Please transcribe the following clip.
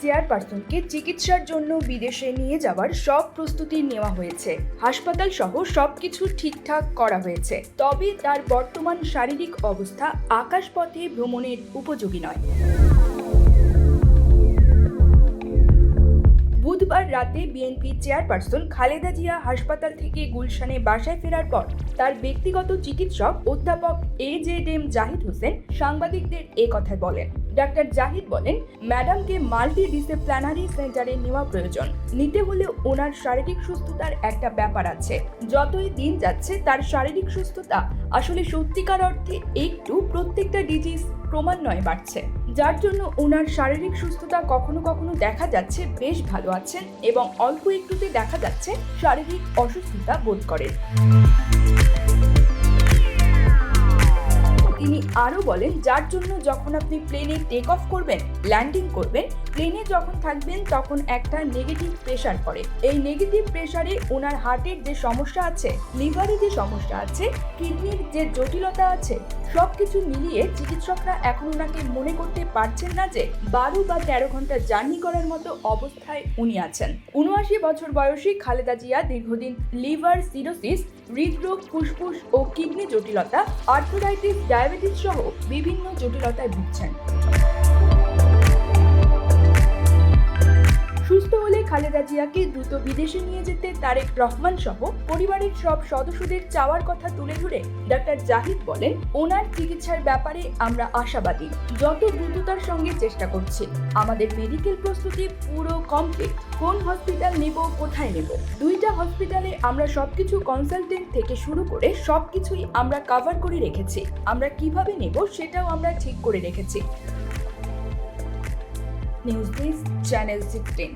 চেয়ারপারসনকে চিকিৎসার জন্য বিদেশে নিয়ে যাওয়ার সব প্রস্তুতি নেওয়া হয়েছে। হাসপাতাল সহ সবকিছু ঠিকঠাক করা হয়েছে। তবে তার বর্তমান শারীরিক অবস্থা আকাশপথে ভ্রমণের উপযোগী নয়। বুধবার রাতে বিএনপি চেয়ারপারসন খালেদা জিয়া হাসপাতাল থেকে গুলশানে বাসায় ফেরার পর তার ব্যক্তিগত চিকিৎসক অধ্যাপক A Z M Zahid Hossain সাংবাদিকদের কথা বলেন। ডাক্তার জাহিদ বলেন, ম্যাডামকে মাল্টি ডিসিপ্লিনারি সেন্টারে নেওয়া প্রয়োজন। নিতে হলে ওনার শারীরিক সুস্থতার একটা ব্যাপার আছে। যতই দিন যাচ্ছে, তার শারীরিক সুস্থতা আসলে সত্যিকার অর্থে একটু প্রত্যেকটা ডিজিজ ক্রমান্বয়ে বাড়ছে। যার জন্য ওনার শারীরিক সুস্থতা কখনো কখনো দেখা যাচ্ছে বেশ ভালো আছেন এবং অল্প একটুতে দেখা যাচ্ছে শারীরিক অসুস্থতা বোধ করেন। আরও বলেন, যার জন্য যখন আপনি প্লেনে টেক অফ করবেন ল্যান্ডিং করবেন প্লেনে যখন থাকবেন, তখন একটা নেগেটিভ প্রেশার পড়ে। এই নেগেটিভ প্রেশারে ওনার হার্টের যে সমস্যা আছে লিভারে যে সমস্যা আছে কিডনির যে জটিলতা আছে সব কিছু মিলিয়ে চিকিৎসকরা এখন ওনাকে মনে করতে পারছেন না যে বারো বা তেরো ঘণ্টা জার্নি করার মতো অবস্থায় উনি আছেন। উনআশি বছর বয়সী খালেদা জিয়া দীর্ঘদিন লিভার সিরোসিস হৃদরোগ, ফুসফুস ও কিডনি জটিলতা আর্থোরাইটিস ডায়াবেটিস সহ বিভিন্ন জটিলতায় ভুগছেন। সুস্থ খালেদা জিয়াকে দ্রুত বিদেশে নিয়ে যেতে তারেক রহমান সহ পরিবারের সব সদস্যদের চাওয়ার কথা তুলে ধরে ডাক্তার জাহিদ বলেন, ওনার চিকিৎসার ব্যাপারে আমরা আশাবাদী। যত দ্রুততার সঙ্গে চেষ্টা করছি, আমাদের মেডিকেল প্রস্তুতি পুরো কমপ্লিট কোন হসপিটাল নেব, কোথায় নেব? দুইটা হসপিটালে আমরা সবকিছু কনসালটেন্ট থেকে শুরু করে সবকিছুই আমরা কভার করে রেখেছি। আমরা কীভাবে নেব সেটাও আমরা ঠিক করে রেখেছি। News channel sixteen.